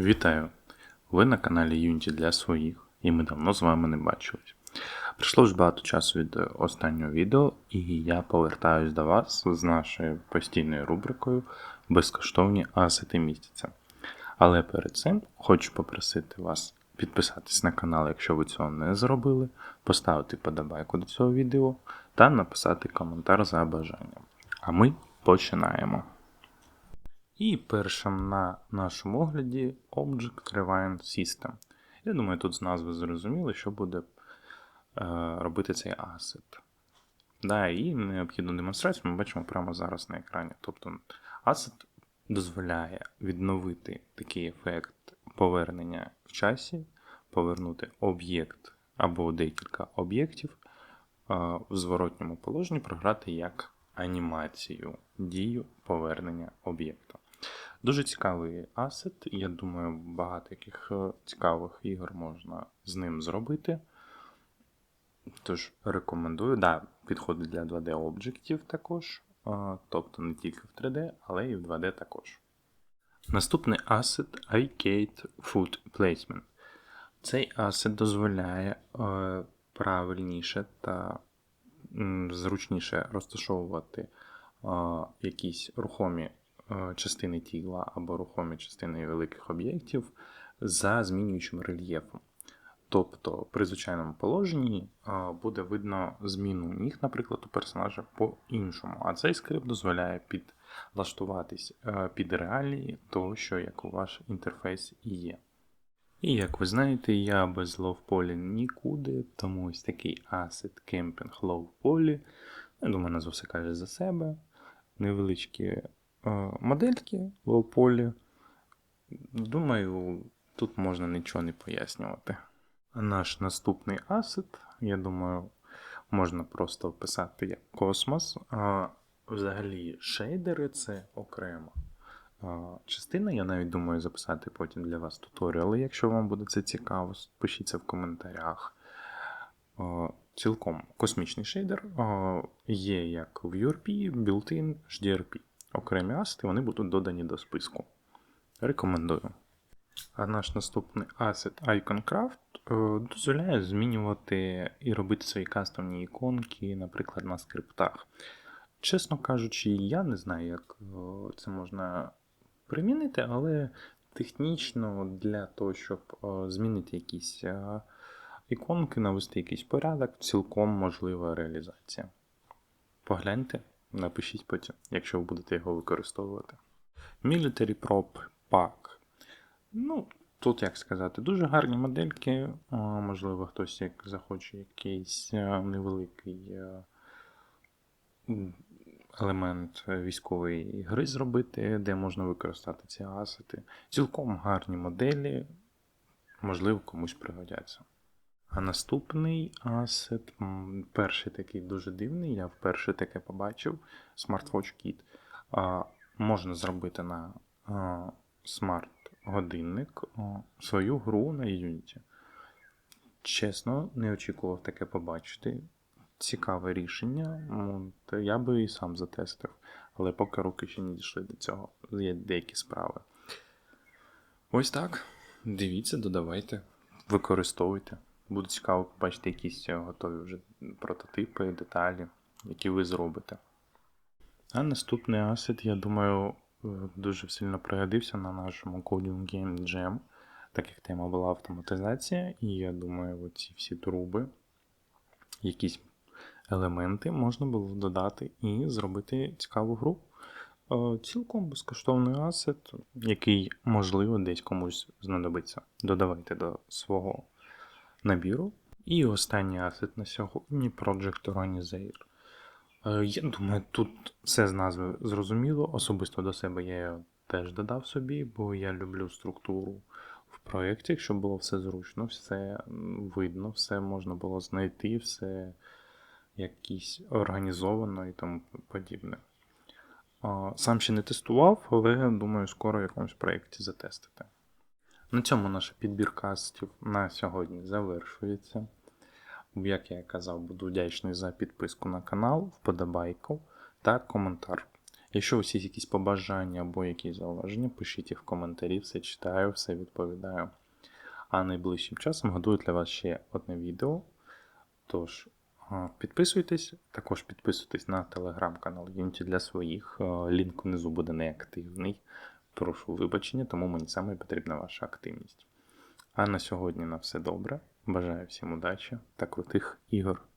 Вітаю! Ви на каналі Unity для своїх, і ми давно з вами не бачились. Пройшло ж багато часу від останнього відео, і я повертаюсь до вас з нашою постійною рубрикою Безкоштовні асети місяця. Але перед цим хочу попросити вас підписатись на канал, якщо ви цього не зробили, поставити подобайку до цього відео та написати коментар за бажанням. А ми починаємо. І першим на нашому огляді Object Rewind System. Я думаю, тут з назви зрозуміло, що буде е, робити цей асет. Да, і необхідну демонстрацію ми бачимо прямо зараз на екрані. Тобто асет дозволяє відновити такий ефект повернення в часі, повернути об'єкт або декілька об'єктів е, в зворотньому положенні програти як анімацію, дію повернення об'єкту. Дуже цікавий асет. Я думаю, багато яких е, цікавих ігор можна з ним зробити. Тож рекомендую. Да, підходить для 2D об'єктів також. е, Тобто не тільки в 3D, але і в 2D також. Наступний асет iCade Food Placement. Цей асет дозволяє е, правильніше та зручніше розташовувати якісь рухомі частини тіла або рухомі частини великих об'єктів за змінюючим рельєфом. Тобто при звичайному положенні е, буде видно зміну ніг, наприклад, у персонажа по-іншому. А цей скрипт дозволяє підлаштуватись е, під реалії того, що як у ваш інтерфейс і є. І як ви знаєте, я без лоу-полі нікуди, тому ось такий асет кемпінг лоу-полі. Я думаю, назва все каже за себе. Невеличкі е, модельки лоу-полі. Думаю, тут можна нічого не пояснювати. Наш наступний асет, я думаю, можна просто описати як космос. Взагалі, шейдери це окремо. Частина, я навіть думаю записати потім для вас туторіали, якщо вам буде це цікаво, пишіть це в коментарях. Цілком космічний шейдер є як в URP, built-in, HDRP. Окремі асети вони будуть додані до списку. Рекомендую. А наш наступний асет IconCraft е, дозволяє змінювати і робити свої кастомні іконки, наприклад, на скриптах. Чесно кажучи, я не знаю, як е, це можна примінити, але технічно для того, щоб е, змінити якісь іконки, навести якийсь порядок, цілком можлива реалізація. Погляньте, напишіть потім, якщо ви будете його використовувати. Military Prop Pack. Ну, тут, як сказати, дуже гарні модельки. Можливо, хтось як захоче якийсь е, невеликий е, елемент військової гри зробити, де можна використати ці асети. Цілком гарні моделі, можливо, комусь пригодяться. А наступний асет, перший такий дуже дивний, я вперше таке побачив: Smartwatch Kit. Можна зробити на смарт-годинник свою гру на Unity. Чесно, не очікував таке побачити. Цікаве рішення. Я би і сам затестив, але поки руки ще не дійшли до цього. Є деякі справи. Ось так. Дивіться, додавайте, використовуйте. Буде цікаво побачити якісь е, готові вже прототипи, деталі, які ви зробите. А наступний асет, я думаю, е, дуже сильно пригодився на нашому Coding Game Jam, так як тема була автоматизація, і я думаю, оці всі труби, якісь елементи можна було додати і зробити цікаву гру. Е, Цілком безкоштовний асет, який, можливо, десь комусь знадобиться. Додавайте до свого набіру. І останній асет на сьогодні Project Organizer. Е, Я думаю, тут все з назви зрозуміло. Особисто до себе я його теж додав собі, бо я люблю структуру в проєкті, щоб було все зручно, все видно, все можна було знайти, все якісь організовано і тому подібне. Сам ще не тестував, але думаю, скоро в якомусь проєкті затестити. На цьому наша підбір кастів на сьогодні завершується. Як я казав, буду вдячний за підписку на канал, вподобайку та коментар. Якщо у всіх якісь побажання або якісь зауваження, пишіть їх в коментарі, все читаю, все відповідаю. А найближчим часом готую для вас ще одне відео. Тож, підписуйтесь, також підписуйтесь на телеграм-канал Unity для своїх. Е, Лінк внизу буде неактивний. Прошу вибачення, тому мені саме потрібна ваша активність. А на сьогодні на все добре. Бажаю всім удачі та крутих ігор.